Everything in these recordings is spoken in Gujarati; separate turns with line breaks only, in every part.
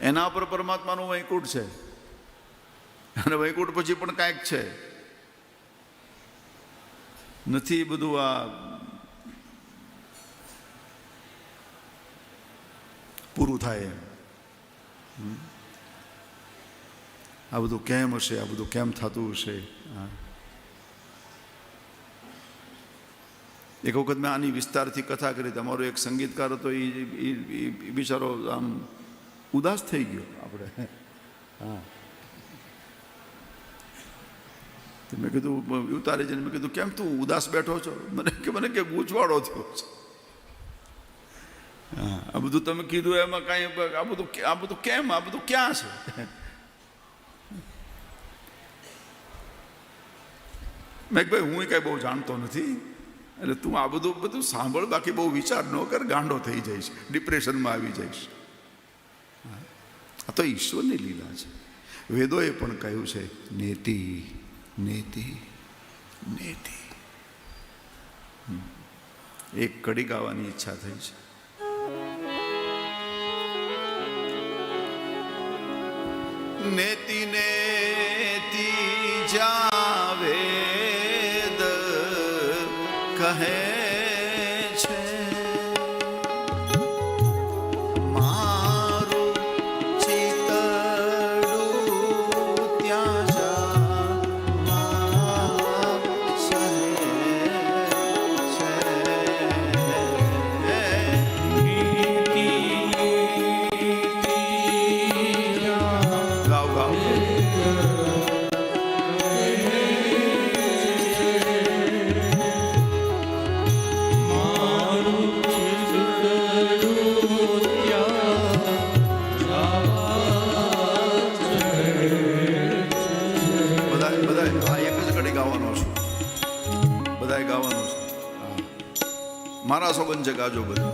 એના પર પરમાત્માનું વૈકુંઠ છે. અને વૈકુંઠ પછી પણ કાંઈક છે. નથી બધું આ પૂરું થાય એમ. આ બધું કેમ હશે? આ બધું કેમ થતું હશે? એક વખત મેં આની વિસ્તારથી કથા કરી. તમારો એક સંગીતકાર હતો એ બિચારો આમ ઉદાસ થઈ ગયો આપણે હા તો મેં કીધું ઉતારી જઈને મેં કીધું કેમ તું ઉદાસ બેઠો છો? મને કે મને કે ગૂંચવાડો થયો છે. હા આ બધું તમે કીધું એમાં કાંઈ આ બધું આ બધું કેમ આ બધું ક્યાં છે? મેં ભાઈ હું કાંઈ બહુ જાણતો નથી. એટલે તું આ બધું બધું સાંભળ બાકી બહુ વિચાર ન કર ગાંડો થઈ જઈશ ડિપ્રેશનમાં આવી જઈશ. આ તો ઈશ્વરની લીલા છે. વેદોએ પણ કહ્યું છે, નેતિ નેતિ નેતિ. એક કડી ગાવાની ઈચ્છા થઈ છે. નેતિ નેતિ જાવેદ કહે મારા સોગન છે ગાજો બધું.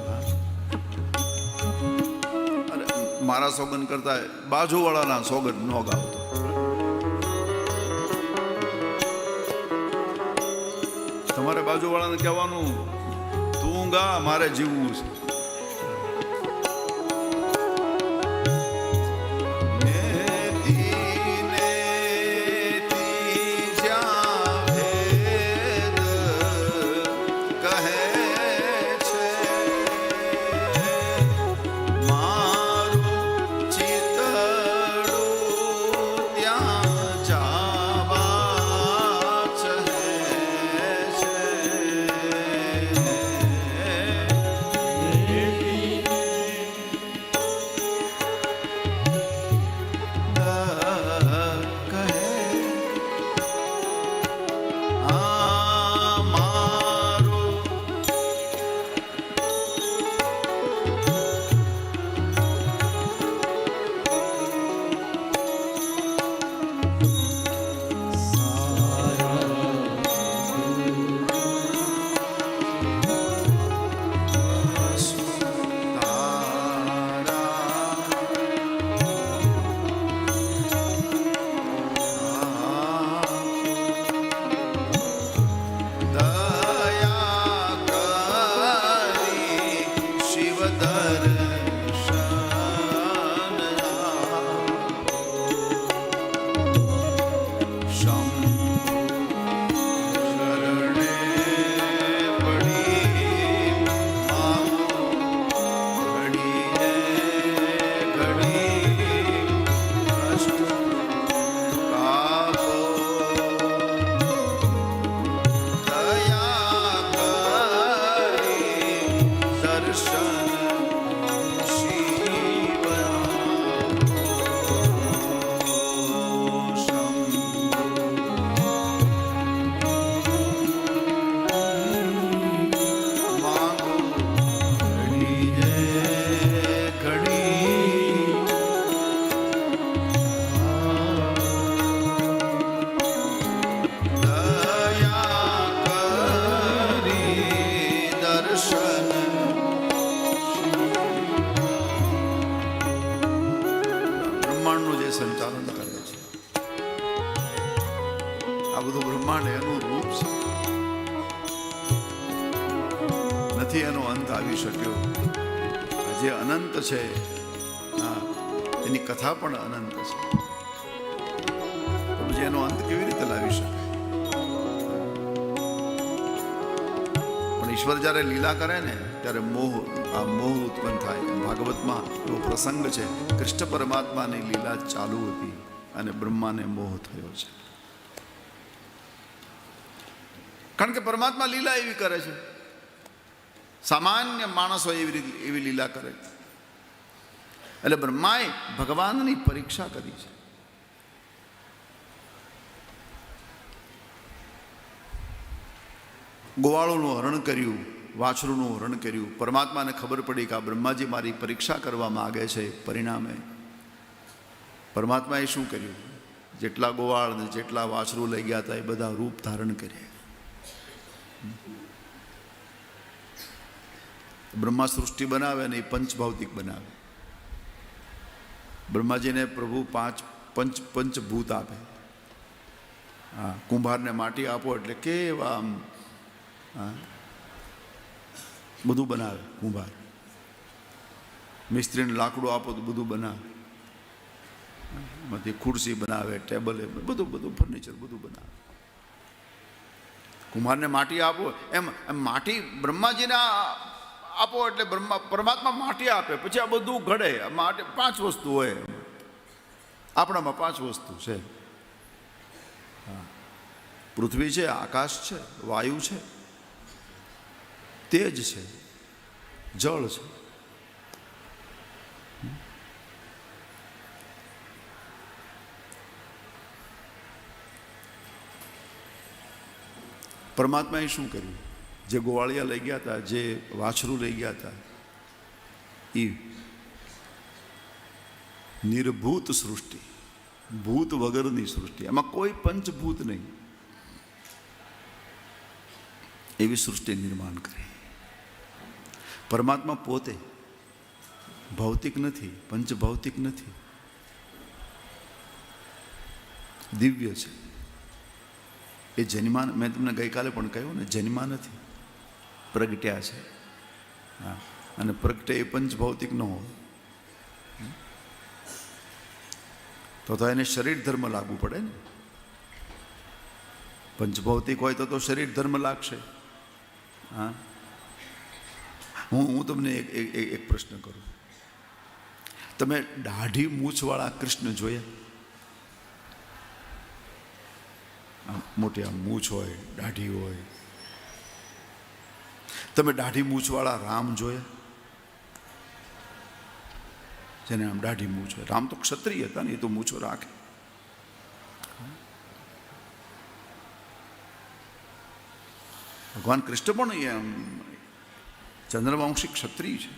અરે, મારા સોગન કરતા બાજુવાળાના સોગન ન ગાવતો તમારે બાજુવાળાને કહેવાનું, તું ગા, મારે જીવવું છે આ શક્યો. જે અનંત છે. એની કથા પણ અનંત છે. એનો અંત કેવી રીતે લાવી શકે? પણ ઈશ્વર જ્યારે લીલા કરે ને, ત્યારે મોહ, આ મોહ ઉત્પન્ન થાય. ભાગવતમાં એવો પ્રસંગ છે, કૃષ્ણ પરમાત્માની લીલા ચાલુ હતી અને બ્રહ્માને મોહ થયો છે. કારણ કે પરમાત્મા લીલા એવી કરે છે. સામાન્ય માણસો એવી રીતે એવી લીલા કરે એટલે બ્રહ્માએ ભગવાનની પરીક્ષા કરી છે. ગોવાળોનું હરણ કર્યું, વાછરુનું હરણ કર્યું, પરમાત્માને ખબર પડી કે આ બ્રહ્માજી મારી પરીક્ષા કરવા માગે છે, પરિણામે. પરમાત્માએ શું કર્યું? જેટલા ગોવાળ ને જેટલા વાછરું લઈ ગયા હતા એ બધા રૂપ ધારણ કર્યા. બ્રહ્મા સૃષ્ટિ બનાવે અને એ પંચભૌતિક બનાવે. બ્રહ્માજીને પ્રભુ પાંચ પંચ પંચભૂત આપે. હા, કુંભારને માટી આપો એટલે કેવા આમ, હા, બધું બનાવે કુંભાર. મિસ્ત્રીને લાકડું આપો તો બધું બનાવે. એમાંથી ખુરશી બનાવે, ટેબલ, બધું બધું, ફર્નિચર બધું બનાવે. કુંભારને માટી આપો, એમ એમ માટી બ્રહ્માજીને આપો એટલે બ્રહ્મા, પરમાત્મા માટી આપે, પછી આ બધું ઘડે. માટી પાંચ વસ્તુ હોય. આપણામાં પાંચ વસ્તુ છે. પૃથ્વી છે, આકાશ છે, વાયુ છે, તેજ છે, જળ છે. પરમાત્માએ શું કર્યું? જે ગોવાળિયા લઈ ગયા હતા જે વાછરું લઈ ગયા હતા એ નિર્ભૂત સૃષ્ટિ, ભૂત વગરની સૃષ્ટિ. એમાં કોઈ પંચભૂત નહીં. એવી સૃષ્ટિ નિર્માણ કરી. પરમાત્મા પોતે ભૌતિક નથી, પંચભૌતિક નથી. દિવ્ય છે. એ જન્મા, મેં તમને ગઈકાલે પણ કહ્યું ને, જન્મા નથી. પ્રગટ્યા છે. હા. અને પ્રગટે એ પંચભૌતિક ન હોય. તો તો એને શરીર ધર્મ લાગવું પડે ને. પંચભૌતિક હોય તો તો શરીર ધર્મ લાગશે. હા. હું હું તમને એક એક પ્રશ્ન કરું. તમે દાઢી મૂછવાળા કૃષ્ણ જોયા? મોટી આમ મૂછ હોય, દાઢી હોય તમે દાઢી મૂછવાળા રામ જોયા? જેને આમ દાઢી મૂછ હોય રામ તો ક્ષત્રિય હતા ને, એ તો મૂછો રાખે. ભગવાન કૃષ્ણ પણ એ ચંદ્રવંશી ક્ષત્રિય છે.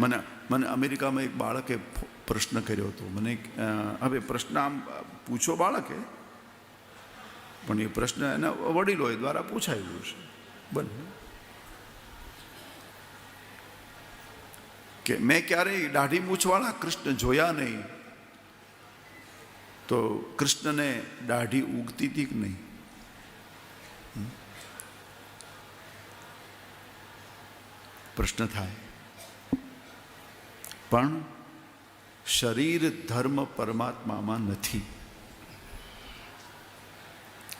મને મને અમેરિકામાં એક બાળકે પ્રશ્ન કર્યો હતો. મને હવે પ્રશ્ન આમ પૂછો બાળકે પણ એ પ્રશ્ન એના વડીલો દ્વારા પૂછાયેલું છે. બને. કે મેં ક્યારેય દાઢી મૂછવાળા કૃષ્ણ જોયા નહીં. તો કૃષ્ણને દાઢી ઉગતી હતી કે નહીં? પ્રશ્ન થાય. પણ શરીર ધર્મ પરમાત્મામાં નથી.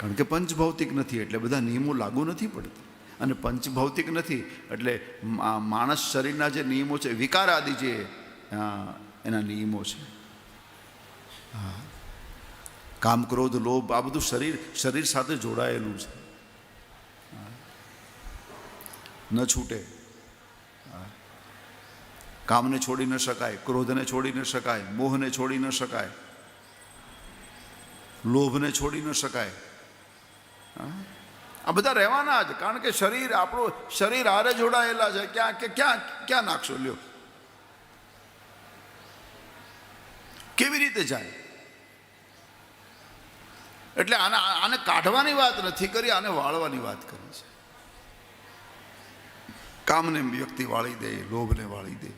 કારણ કે પંચભૌતિક નથી એટલે બધા નિયમો લાગુ નથી પડતા અને પંચભૌતિક નથી એટલે માણસ શરીરના જે નિયમો છે વિકાર આદિ જે એના નિયમો છે હા કામ ક્રોધ લોભ આ બધું શરીર શરીર સાથે જોડાયેલું છે ન છૂટે. કામને છોડી ન શકાય ક્રોધને છોડી ન શકાય મોહને છોડી ન શકાય લોભને છોડી ન શકાય? આ બધા રહેવાના જ, કારણ કે શરીર, આપણું શરીર હારે જોડાયેલા છે. ક્યાં, કે ક્યાં ક્યાં નાખશો? લ્યો. કેવી રીતે જાય? એટલે આને આને કાઢવાની વાત નથી કરી, આને વાળવાની વાત કરી છે. કામને વ્યક્તિ વાળી દે, લોભને વાળી દે,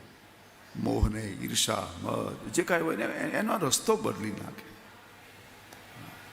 મોહને ઈર્ષા, મદ, જે કાંઈ હોય ને, એનો રસ્તો બદલી નાખે.